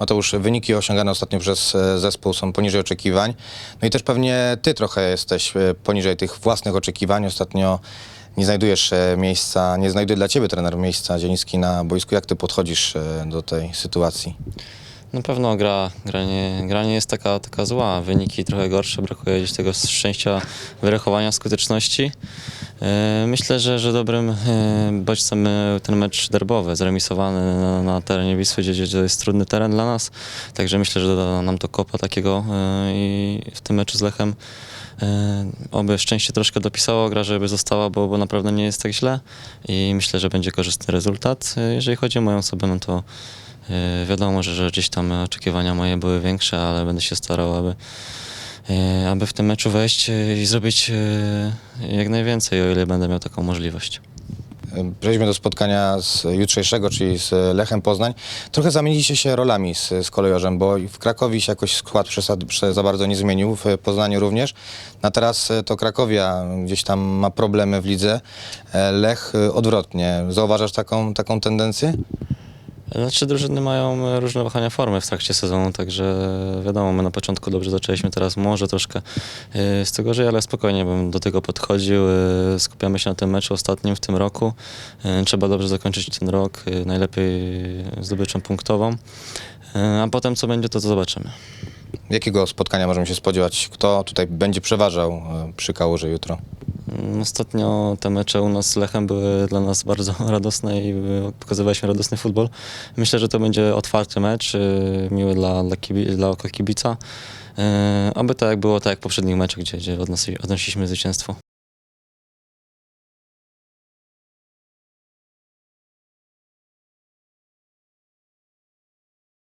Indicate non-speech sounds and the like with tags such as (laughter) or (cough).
Mateusz, wyniki osiągane ostatnio przez e, zespół są poniżej oczekiwań. No i też pewnie ty trochę jesteś e, poniżej tych własnych oczekiwań. Ostatnio nie znajdujesz e, miejsca, nie znajduje dla ciebie trener miejsca Zieliński na boisku. Jak ty podchodzisz do tej sytuacji? Na pewno gra, gra, nie, gra nie jest taka, taka zła, wyniki trochę gorsze, brakuje gdzieś tego szczęścia, wyrachowania skuteczności. E, Myślę, że, że dobrym e, bodźcem e, ten mecz derbowy, zremisowany na, na terenie Wisły, gdzie, gdzie jest trudny teren dla nas. Także myślę, że da nam to kopa takiego e, i w tym meczu z Lechem e, oby szczęście troszkę dopisało, gra żeby została, bo, bo naprawdę nie jest tak źle i myślę, że będzie korzystny rezultat. Jeżeli chodzi o moją osobę, no to Wiadomo, że, że gdzieś tam oczekiwania moje były większe, ale będę się starał, aby, e, aby w tym meczu wejść e, i zrobić e, jak najwięcej, o ile będę miał taką możliwość. E, Przejdźmy do spotkania z jutrzejszego, czyli z Lechem Poznań. Trochę zamieniliście się rolami z, z kolejorzem, bo w Krakowie się jakoś skład przesad, prze, za bardzo nie zmienił, w Poznaniu również. A teraz e, to Krakowia gdzieś tam ma problemy w lidze. E, Lech e, odwrotnie. Zauważasz taką, taką tendencję? Znaczy drużyny mają różne wahania formy w trakcie sezonu, także wiadomo, my na początku dobrze zaczęliśmy, teraz może troszkę e, z tego gorzej, ale spokojnie bym do tego podchodził. E, Skupiamy się na tym meczu ostatnim w tym roku. E, Trzeba dobrze zakończyć ten rok, najlepiej zdobyczą punktową, a potem co będzie, to, zobaczymy. Jakiego spotkania możemy się spodziewać? Kto tutaj będzie przeważał przy Kałuży jutro? Ostatnio te mecze u nas z Lechem były dla nas bardzo (laughs) radosne i pokazywaliśmy radosny futbol. Myślę, że to będzie otwarty mecz, y, miły dla, dla, kibi, dla oka kibica. Y, Aby tak jak było, tak jak w poprzednich meczach, gdzie, gdzie odnosi, odnosiliśmy zwycięstwo.